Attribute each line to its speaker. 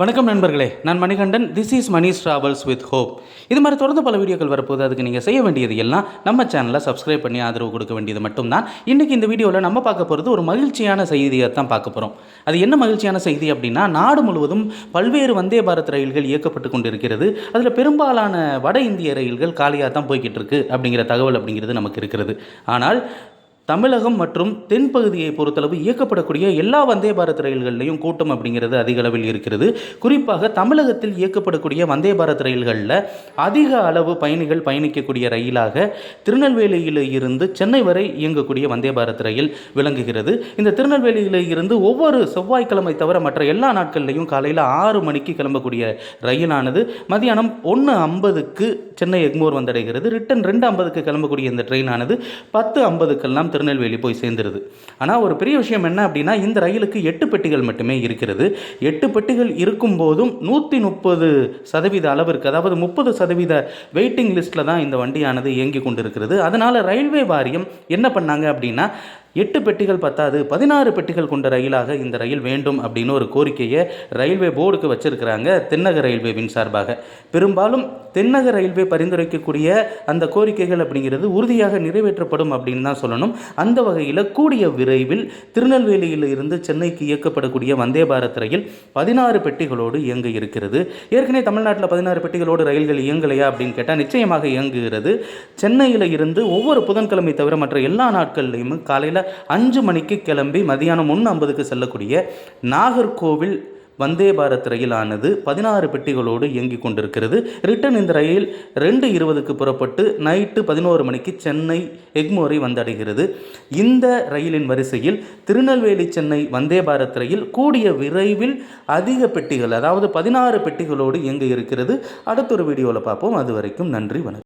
Speaker 1: வணக்கம் நண்பர்களே. நான் Manikandan. This is Mani's travels with hope இது மாதிரி தொடர்ந்து பல வீடியோக்கள் வரப்போது அதுக்கு நீங்கள் செய்ய வேண்டியது எல்லாம் நம்ம சேனலை சப்ஸ்கிரைப் பண்ணி ஆதரவு கொடுக்க வேண்டியது மட்டும்தான். இன்றைக்கி இந்த வீடியோவில் நம்ம பார்க்க போகிறது ஒரு மகிழ்ச்சியான செய்தியை தான் பார்க்க போகிறோம் அது என்ன மகிழ்ச்சியான செய்தி அப்படின்னா நாடு முழுவதும் பல்வேறு வந்தே பாரத் ரயில்கள் இயக்கப்பட்டு கொண்டிருக்கிறது. அதில் பெரும்பாலான வட இந்திய ரயில்கள் காலியாக தான் போய்கிட்டு இருக்கு அப்படிங்கிற தகவல் அப்படிங்கிறது நமக்கு இருக்கிறது. ஆனால் தமிழகம் மற்றும் தென்பகுதியை பொறுத்தளவு இயக்கப்படக்கூடிய எல்லா வந்தே பாரத் ரயில்கள்லையும் கூட்டம் அப்படிங்கிறது அதிக அளவில் இருக்கிறது. குறிப்பாக தமிழகத்தில் இயக்கப்படக்கூடிய வந்தே பாரத் ரயில்களில் அதிக அளவு பயணிகள் பயணிக்கக்கூடிய ரயிலாக திருநெல்வேலியில் இருந்து சென்னை வரை இயங்கக்கூடிய வந்தே பாரத் ரயில் விளங்குகிறது. இந்த திருநெல்வேலியில் இருந்து ஒவ்வொரு செவ்வாய்க்கிழமை தவிர மற்ற எல்லா நாட்கள்லையும் காலையில் ஆறு மணிக்கு கிளம்பக்கூடிய ரயிலானது மதியானம் ஒன்று ஐம்பதுக்கு சென்னை எக்மோர் வந்தடைகிறது. ரிட்டன் ரெண்டு ஐம்பதுக்கு கிளம்பக்கூடிய இந்த ட்ரெயினானது பத்து ஐம்பதுக்கெல்லாம் திருநெல்வேலி போய் சேர்ந்துருது. ஆனால் ஒரு பெரிய விஷயம் என்ன அப்படின்னா இந்த ரயிலுக்கு எட்டு பெட்டிகள் மட்டுமே இருக்கிறது. எட்டு பெட்டிகள் இருக்கும் போதும் நூற்றி முப்பது சதவீத அளவிற்கு அதாவது முப்பது சதவீத வெயிட்டிங் லிஸ்ட்டில் தான் இந்த வண்டியானது இயங்கி கொண்டிருக்கிறது. அதனால் ரயில்வே வாரியம் என்ன பண்ணாங்க அப்படின்னா எட்டு பெட்டிகள் பத்தாது பதினாறு பெட்டிகள் கொண்ட ரயிலாக இந்த ரயில் வேண்டும் அப்படின்னு ஒரு கோரிக்கையை ரயில்வே போர்டுக்கு வச்சிருக்கிறாங்க தென்னக ரயில்வேவின் சார்பாக. பெரும்பாலும் தென்னக ரயில்வே பரிந்துரைக்கக்கூடிய அந்த கோரிக்கைகள் அப்படிங்கிறது உறுதியாக நிறைவேற்றப்படும் அப்படின்னு தான் சொல்லணும். அந்த வகையில் கூடிய விரைவில் திருநெல்வேலியில் இருந்து சென்னைக்கு இயக்கப்படக்கூடிய வந்தே பாரத் ரயில் பதினாறு பெட்டிகளோடு இயங்க இருக்கிறது. ஏற்கனவே தமிழ்நாட்டில் பதினாறு பெட்டிகளோடு ரயில்கள் இயங்கலையா அப்படின்னு கேட்டால் நிச்சயமாக இயங்குகிறது. சென்னையில் இருந்து ஒவ்வொரு புதன்கிழமை தவிர மற்ற எல்லா நாட்கள்லையும் காலையில் அஞ்சு மணிக்கு கிளம்பி மதியானம் ஒன்று ஐம்பதுக்கு செல்லக்கூடிய நாகர்கோவில் வந்தே பாரத் ரயிலானது பதினாறு பெட்டிகளோடு இயங்கிக் கொண்டிருக்கிறது. ரிட்டன் இந்த ரயில் ரெண்டு இருபதுக்கு புறப்பட்டு நைட்டு பதினோரு மணிக்கு சென்னை எக்மோரை வந்தடைகிறது. இந்த ரயிலின் வரிசையில் திருநெல்வேலி சென்னை வந்தே பாரத் ரயில் கூடிய விரைவில் அதிக பெட்டிகள் அதாவது பதினாறு பெட்டிகளோடு இயங்க இருக்கிறது. அடுத்த ஒரு வீடியோவில் பார்ப்போம். அது வரைக்கும் நன்றி வணக்கம்.